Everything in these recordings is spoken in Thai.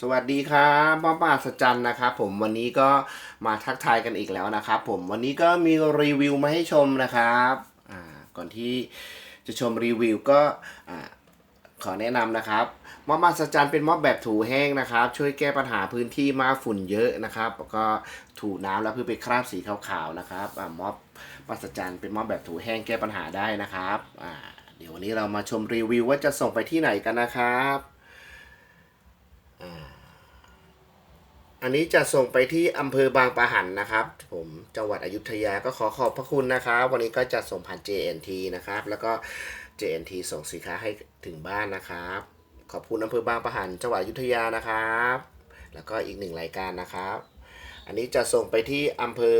สวัสดีครับป้าป้าสจันนะครับผมวันนี้ก็มาทักทายกันอีกแล้วนะครับผมวันนี้ก็มีรีวิวมาให้ชมนะครับอ่าก่อนที่จะชมรีวิวก็อ่าขอแนะนำนะครับม็อบมาสจันเป็นม็อบแบบถูแห้งนะครับ ช่วยแก้ปัญหาพื้นที่มาฝุ่นเยอะนะครับแล้วก็ถูน้ำแล้วเพื่อไปคราบสีขาวๆนะครับม็อบมาสจันเป็นม็อบแบบถูแห้งแก้ปัญหาได้นะครับเดี๋ยววันนี้เรามาชมรีวิวว่าจะส่งไปที่ไหนกันนะครับ อันนี้จะส่งไปที่อำเภอบางปะหันนะครับ ผมจังหวัดอยุธยาก็ขอขอบพระคุณนะครับ วันนี้ก็จะส่งผ่าน JNT นะครับ แล้วก็ JNT ส่งสินค้าให้ถึงบ้านนะครับ ขอบคุณอำเภอบางปะหันจังหวัดอยุธยานะครับ แล้วก็อีกหนึ่งรายการนะครับ อันนี้จะส่งไปที่อำเภอ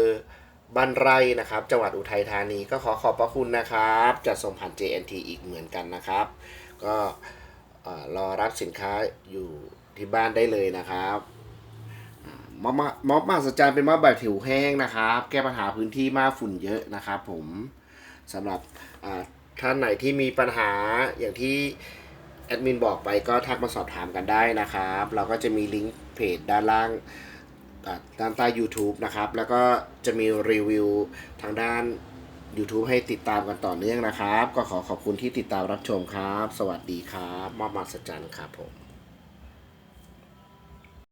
บ้านไรนะครับ จังหวัดอุทัยธานีก็ขอขอบพระคุณนะครับ จะส่งผ่าน JNT อีกเหมือนกันนะครับ ก็เอ่อรอรับสินค้าอยู่ที่บ้านได้เลยนะครับ ม็อบมามอบมหัศจรรย์เป็นม็อบแบบผิวแห้งนะครับ แก้ปัญหาพื้นที่มากฝุ่นเยอะนะครับผมสำหรับท่านไหนที่มีปัญหาอย่างที่แอดมินบอกไปก็ทักมาสอบถามกันได้นะครับ เราก็จะมีลิงก์เพจด้านล่างอ่าด้านใต้ YouTube นะครับ แล้วก็จะมีรีวิวทางด้าน YouTube ให้ติดตามกันต่อเนื่องนะครับ ก็ขอขอบคุณที่ติดตามรับชมครับ สวัสดีครับมอบมหัศจรรย์ครับผม